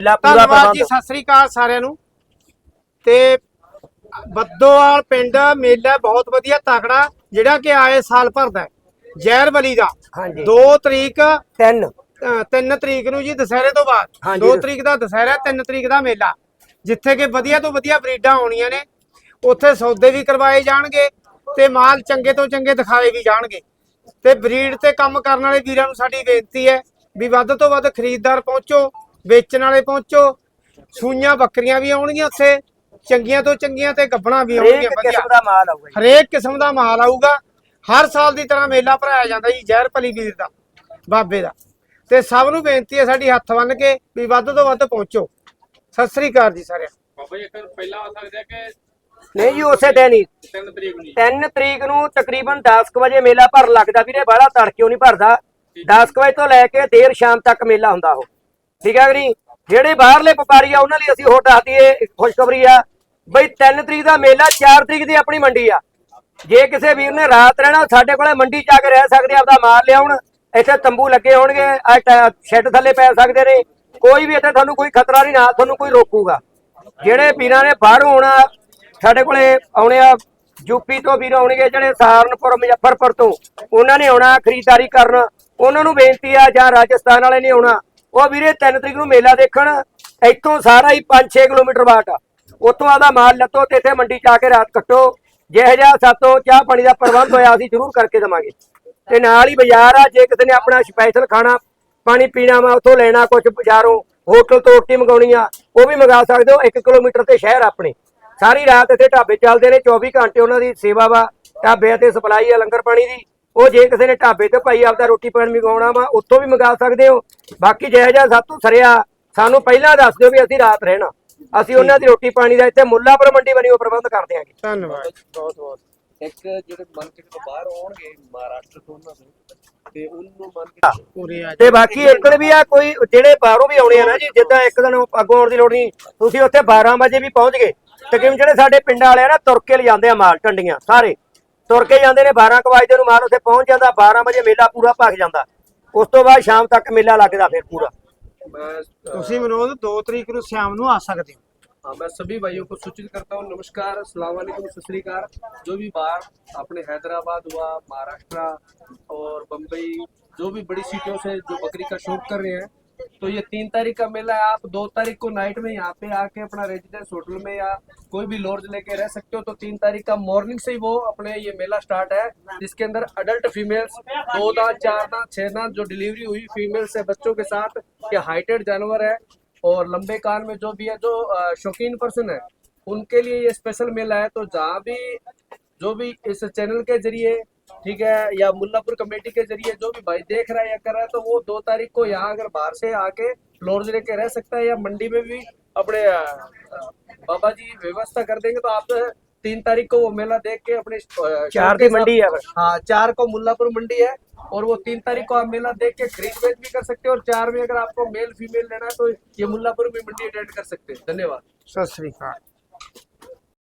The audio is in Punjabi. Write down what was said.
ਮੇਲਾ ਪੂਰਾ ਧੰਨਵਾਦ ਜੀ ਪ੍ਰਬੰਧ ਸਤਿ ਸ੍ਰੀ ਅਕਾਲ ਸਾਰਿਆਂ ਨੂੰ। ਤੇ ਬੱਦੋਵਾਲ ਪਿੰਡ ਮੇਲਾ ਬਹੁਤ ਵਧੀਆ ਤਕੜਾ ਜਿਹੜਾ ਕਿ ਆਏ ਸਾਲ ਭਰਦਾ ਹੈ ਜ਼ਹਿਰ ਬਲੀ ਦਾ। ਹਾਂਜੀ। 2 ਤਰੀਕ ਤਿੰਨ। 3 ਤਰੀਕ ਨੂੰ ਜੀ ਦੁਸਹਿਰੇ ਤੋਂ ਬਾਅਦ। ਹਾਂਜੀ। 2 ਤਰੀਕ ਦਾ ਦੁਸਹਿਰਾ 3 ਤਰੀਕ ਦਾ ਮੇਲਾ। ਜਿੱਥੇ ਕਿ ਵਧੀਆ ਤੋਂ ਵਧੀਆ ਬਰੀਡਾਂ ਆਉਣੀਆਂ ਨੇ। ਉੱਥੇ ਸੌਦੇ ਵੀ ਕਰਵਾਏ ਜਾਣਗੇ ਤੇ ਮਾਲ ਚੰਗੇ ਤੋਂ ਚੰਗੇ ਦਿਖਾਏ ਵੀ ਜਾਣਗੇ। ਤੇ ਬਰੀਡ ਤੇ ਕੰਮ ਕਰਨ ਵਾਲੇ ਵੀਰਾਂ ਨੂੰ ਸਾਡੀ ਬੇਨਤੀ ਹੈ ਵੀ ਵੱਧ ਤੋਂ ਵੱਧ ਖਰੀਦਦਾਰ ਪਹੁੰਚੋ। ਵੇਚਣ ਵਾਲੇ ਪਹੁੰਚੋ। ਸੂਈਆਂ ਬੱਕਰੀਆਂ ਵੀ ਆਉਣਗੀਆਂ ਉੱਥੇ। ਚੰਗੀਆਂ ਤੋਂ ਚੰਗੀਆਂ ਤੇ ਗੱਬਣਾ ਵੀ ਆਉਣਗੀਆਂ ਹਰੇਕ ਵਧੀਆ। ਕਿਸਮ ਦਾ ਮਾਲ ਆਊਗਾ ਹਰੇਕ ਕਿਸਮ ਦਾ ਮਾਲ ਆਊਗਾ। ਹਰ ਸਾਲ ਦੀ ਤਰ੍ਹਾਂ ਮੇਲਾ ਭਰਾਇਆ ਜਾਂਦਾ ਜੀ ਜ਼ਹਿਰ ਭਲੀ ਵੀਰ ਦਾ ਬਾਬੇ ਦਾ। ਤੇ ਸਭ ਨੂੰ ਬੇਨਤੀ ਹੈ ਸਾਡੀ ਹੱਥ ਬੰਨ ਕੇ ਵੀ ਵੱਧ ਤੋਂ ਵੱਧ ਪਹੁੰਚੋ। ਸਤਿ ਸ੍ਰੀ ਅਕਾਲ ਜੀ ਸਾਰਿਆਂ ਨੂੰ। ਬਾਬਾ ਜੀ ਇੱਕ ਪਹਿਲਾਂ ਆ ਸਕਦੇ ਆ ਕਿ ਨਹੀਂ ਜੀ ਉਸੇ ਦਿਨ ਹੀ। 3 ਤਰੀਕ ਨੂੰ ਜੀ। 3 ਤਰੀਕ ਨੂੰ ਤਕਰੀਬਨ 10 ਕੁ ਵਜੇ ਮੇਲਾ ਭਰ ਲੱਗਦਾ ਵੀਰੇ ਬਾਹਲਾ ਤੜਕਿਓ ਨਹੀਂ ਭਰਦਾ। 10 ਕੁ ਵਜੇ ਤੋਂ ਲੈ ਕੇ ਦੇਰ ਸ਼ਾਮ ਤੱਕ ਮੇਲਾ ਹੁੰਦਾ ਉਹ। ਠੀਕ ਹੈ ਜੀ ਜਿਹੜੇ ਬਾਹਰਲੇ ਵਪਾਰੀ ਆ ਉਹਨਾਂ ਲਈ ਅਸੀਂ ਹੋਰ ਦੱਸ ਦਈਏ ਖੁਸ਼ਖਬਰੀ ਆ। ਬਈ 3 ਤਰੀਕ ਦਾ ਮੇਲਾ 4 ਤਰੀਕ ਦੀ ਆਪਣੀ ਮੰਡੀ ਆ। ਜੇ ਕਿਸੇ ਵੀਰ ਨੇ ਰਾਤ ਰਹਿਣਾ ਸਾਡੇ ਕੋਲੇ ਮੰਡੀ ਚ ਆ ਕੇ ਰਹਿ ਸਕਦੇ ਆ, ਆਪਦਾ ਮਾਲ ਲਿਆਉਣ। ਇੱਥੇ ਤੰਬੂ ਲੱਗੇ ਹੋਣਗੇ ਸ਼ੈੱਡ ਥੱਲੇ ਪੈ ਸਕਦੇ ਨੇ। ਕੋਈ ਵੀ ਇੱਥੇ ਤੁਹਾਨੂੰ ਕੋਈ ਖਤਰਾ ਨਹੀਂ ਨਾ ਤੁਹਾਨੂੰ ਕੋਈ ਰੋਕੂਗਾ। ਜਿਹੜੇ ਵੀਰਾਂ ਨੇ ਬਾਹਰੋਂ ਆਉਣਾ ਸਾਡੇ ਕੋਲੇ ਆਉਣੇ ਆ ਯੂਪੀ ਤੋਂ ਵੀਰ ਆਉਣਗੇ ਜਿਹੜੇ ਸਹਾਰਨਪੁਰ ਮੁਜ਼ੱਫਰਪੁਰ ਤੋਂ ਉਹਨਾਂ ਨੇ ਆਉਣਾ ਖਰੀਦਦਾਰੀ ਕਰਨ। ਉਹਨਾਂ ਨੂੰ ਬੇਨਤੀ ਆ ਜਾਂ ਰਾਜਸਥਾਨ ਵਾਲੇ ਨੇ ਆਉਣਾ। ਉਹ ਵੀਰੇ 3 ਤਰੀਕ ਨੂੰ ਮੇਲਾ ਦੇਖਣ, ਇੱਥੋਂ ਸਾਰਾ ਹੀ 5-6 ਕਿਲੋਮੀਟਰ ਬਾਟ ਆ। ਉੱਥੋਂ ਆਦਾ ਮਾਲ ਲੱਤੋ ਤੇ ਇੱਥੇ ਮੰਡੀ ਚ ਆ ਕੇ ਰਾਤ ਕੱਟੋ। ਜਿਹੋ ਜਿਹਾ ਸਾਤੋਂ ਚਾਹ ਪਾਣੀ ਦਾ ਪ੍ਰਬੰਧ ਹੋਇਆ ਅਸੀਂ ਜ਼ਰੂਰ ਕਰਕੇ ਦੇਵਾਂਗੇ। ਤੇ ਨਾਲ ਹੀ ਬਾਜ਼ਾਰ ਆ, ਜੇ ਕਿਸੇ ਨੇ ਆਪਣਾ ਸਪੈਸ਼ਲ ਖਾਣਾ, ਪਾਣੀ ਪੀਣਾ ਵਾ, ਉੱਥੋਂ ਲੈਣਾ ਕੁਝ ਬਾਜ਼ਾਰੋਂ, ਹੋਟਲ ਤੋਂ ਰੋਟੀ ਮੰਗਾਉਣੀ ਆ, ਉਹ ਵੀ ਮੰਗਾ ਸਕਦੇ ਹੋ 1 ਕਿਲੋਮੀਟਰ ਤੇ ਸ਼ਹਿਰ ਆਪਣੇ। ਸਾਰੀ ਰਾਤ ਇੱਥੇ ਢਾਬੇ ਚੱਲਦੇ ਨੇ 24 ਘੰਟੇ ਉਹਨਾਂ ਦੀ ਸੇਵਾ ਵਾ, ਢਾਬਿਆਂ ਤੇ ਸਪਲਾਈ ਆ ਲੰਗਰ ਪਾਣੀ ਦੀ। ਉਹ ਜੇ ਕਿਸੇ ਨੇ ਢਾਬੇ ਤੇ ਭਾਈ ਆਪਦਾ ਰੋਟੀ ਪਾਣੀ ਮੰਗਾਉਣਾ ਵਾ ਉੱਥੋਂ ਵੀ ਮੰਗਾ ਸਕਦੇ ਹੋ। ਬਾਕੀ ਜਿਹੋ ਜਿਹਾ ਸਾਤੋਂ ਸਰਿਆ ਸਾਨੂੰ ਪਹਿਲਾਂ ਦੱਸ ਦਿਓ ਵੀ ਅਸੀਂ ਰਾਤ ਰਹਿਣਾ। ਅਸੀਂ ਉਹਨਾਂ ਦੀ ਰੋਟੀ ਪਾਣੀ ਦਾ ਇੱਥੇ ਮੁੱਲਾਪੁਰ ਮੰਡੀ ਬਣੀ ਉਹ ਪ੍ਰਬੰਧ ਕਰ ਦਿਆਂਗੇ ਧੰਨਵਾਦ। ਬਹੁਤ ਬਹੁਤ ਇੱਕ ਜਿਹੜੇ ਮਾਰਕੀਟ ਤੋਂ ਬਾਹਰ ਆਉਣਗੇ ਮਹਾਰਾਸ਼ਟਰ ਤੋਂ ਉਹਨਾਂ ਤੋਂ ਤੇ ਉਹਨੂੰ ਮੰਨ ਕੇ ਪੂਰੇ ਆ ਤੇ ਬਾਕੀ ਇੱਕੜ ਵੀ ਆ ਕੋਈ ਜਿਹੜੇ ਬਾਹਰੋਂ ਵੀ ਆਉਣੇ ਆ ਨਾ ਜੀ ਜਿੱਦਾਂ ਇੱਕ ਦਿਨ ਅੱਗੋਂ ਆਉਣ ਦੀ ਲੋੜ ਨਹੀਂ ਤੁਸੀਂ ਉੱਥੇ 12 ਵਜੇ ਵੀ ਪਹੁੰਚ ਗਏ। ਤਕਰੀਬਨ ਜਿਹੜੇ ਸਾਡੇ ਪਿੰਡਾਂ ਵਾਲੇ ਆ ਨਾ ਤੁਰ ਕੇ ਲਿਜਾਂਦੇ ਆ ਮਾਲ ਟੰਡੀਆਂ ਸਾਰੇ। ਤੁਰ ਕੇ ਜਾਂਦੇ ਨੇ 12 ਕੁ ਵਜੇ ਨੂੰ ਮਾਲ ਉੱਥੇ ਪਹੁੰਚ ਜਾਂਦਾ 12 ਵਜੇ ਮੇਲਾ ਪੂਰਾ ਭਖ ਜਾਂਦਾ ਉਸ ਤੋਂ ਬਾਅਦ ਸ਼ਾਮ ਤੱਕ ਮੇਲਾ ਲੱਗਦਾ ਫਿਰ ਪੂਰਾ मैं ਤੁਸੀਂ ਮਨੋਜ 2 ਤਰੀਕ ਨੂੰ ਸ਼ਾਮ ਨੂੰ ਆ ਸਕਦੇ ਹੋ हाँ, मैं सभी भाइयों को सूचित करता हूँ नमस्कार अस्सलाम वालेकुम सत श्री अकाल जो भी बाहर अपने हैदराबाद हुआ महाराष्ट्र और बम्बई जो भी बड़ी सीटों से जो बकरी का शौक कर रहे हैं तो ये तीन तारीख का मेला है, आप दो तारीख को नाइट में यहाँ पे आके अपना रेजिडेंस होटल में या कोई भी लॉज लेके रह सकते हो। तो तीन तारीख का मॉर्निंग से ही वो अपने ये मेला स्टार्ट है, जिसके अंदर अडल्ट फीमेल्स दो दांत, चार दांत, छह दांत जो डिलीवरी हुई फीमेल्स है बच्चों के साथ, ये हाइटेड जानवर है। और लंबे कान में जो भी है, जो शौकीन पर्सन है, उनके लिए ये स्पेशल मेला है। तो जहाँ भी, जो भी इस चैनल के ज़रिए ठीक है या मुल्लापुर कमेटी के ज़रिए जो भी भाई देख रहा है या कर रहा है तो वो दो तारीख को यहाँ अगर बाहर से आके लॉर्ज लेके रह सकता है या मंडी में भी अपने बाबा जी व्यवस्था कर देंगे तो आप तो तीन तारीख को वो मेला देख के अपने चार की मंडी है हाँ चार को मुल्लापुर मंडी है और वो तीन तारीख को आप मेला देख के खरीद बेच भी कर सकते हैं और चार में अगर आपको मेल फीमेल लेना है तो ये मुल्लापुर में मंडी अटेंड कर सकते हैं। धन्यवाद। सत श्रीकाल